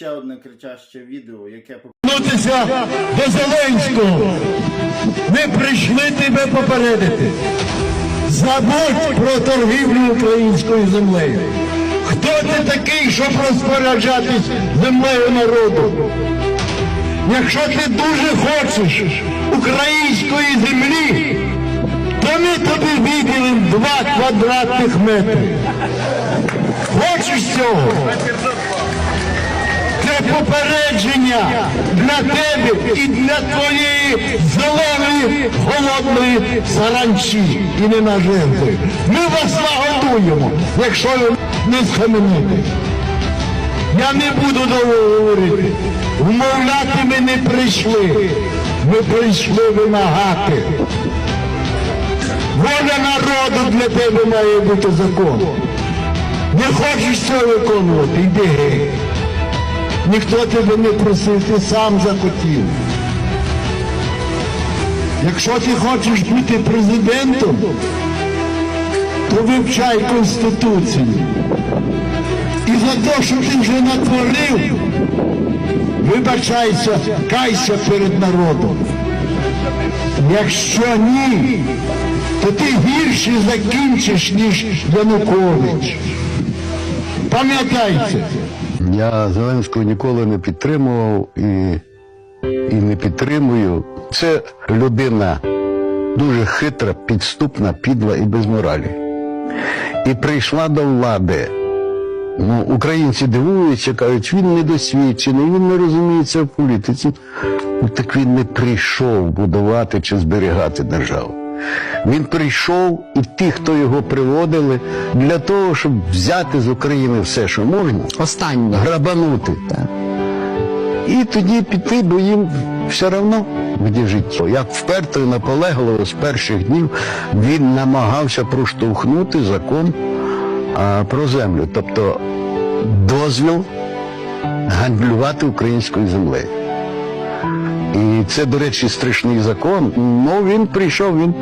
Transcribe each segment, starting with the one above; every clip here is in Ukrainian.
Ще одне кричаще відео, яке звернутися до Зеленського. Ми прийшли тебе попередити. Забудь про торгівлю українською землею. Хто ти такий, щоб розпоряджатись землею народу? Якщо ти дуже хочеш української землі, то ми тобі виділимо два квадратних метри. Хочеш цього? Попередження для тебе і для твоєї зеленої голодної саранчі і ненажерти. Ми вас нагодуємо, якщо не схамените. Я не буду довго говорити. Вмовляти ми не прийшли. Ми прийшли вимагати. Воля народу для тебе має бути закон. Не хочеш це виконувати, йди геть. Ніхто тебе не просив, ти сам захотів. Якщо ти хочеш бути президентом, то вивчай Конституцію. І за те, що ти вже натворив, вибачайся, кайся перед народом. Якщо ні, то ти гірше закінчиш, ніж Янукович. Пам'ятайте. Я Зеленського ніколи не підтримував і, і не підтримую. Це людина дуже хитра, підступна, підла і без моралі. І прийшла до влади. Ну, українці дивуються, кажуть, він недосвідчений, він не розуміється в політиці. Ну, так він не прийшов будувати чи зберігати державу. Він прийшов і ті, хто його приводили, для того, щоб взяти з України все, що можна, Останнє. грабанути. І тоді піти, бо їм все одно буде життя. Як вперто і наполегливо з перших днів він намагався проштовхнути закон а, про землю, тобто дозвіл гандлювати українською землею. І це, до речі, страшний закон. Ну він прийшов, він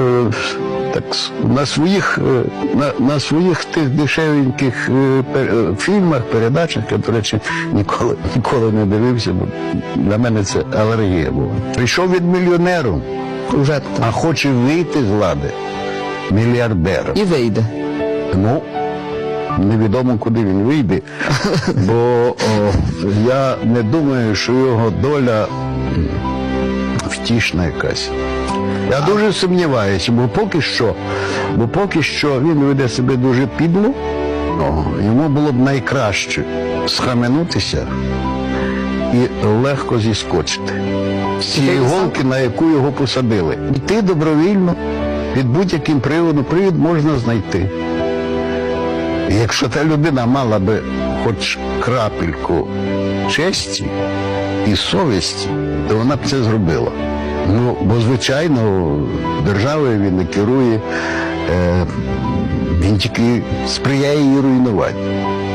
е, так на своїх, е, на, на своїх тих дешевеньких е, пер- е, фільмах, передачах, я, до речі, ніколи, ніколи не дивився, бо для мене це алергія була. Прийшов від мільйонеру, а хоче вийти з влади мільярдером. і вийде. Ну, невідомо, куди він вийде, бо о, я не думаю, що його доля втішна якась. Я дуже сумніваюся, бо поки що, бо поки що він веде себе дуже підло, о, йому було б найкраще схаменутися і легко зіскочити з цієї гонки, на яку його посадили. Йти добровільно під будь-яким приводом, привід можна знайти. Якщо та людина мала би хоч крапельку честі і совісті, то вона б це зробила. Ну, бо, звичайно, державою він не керує, е, він тільки сприяє її руйнуванню.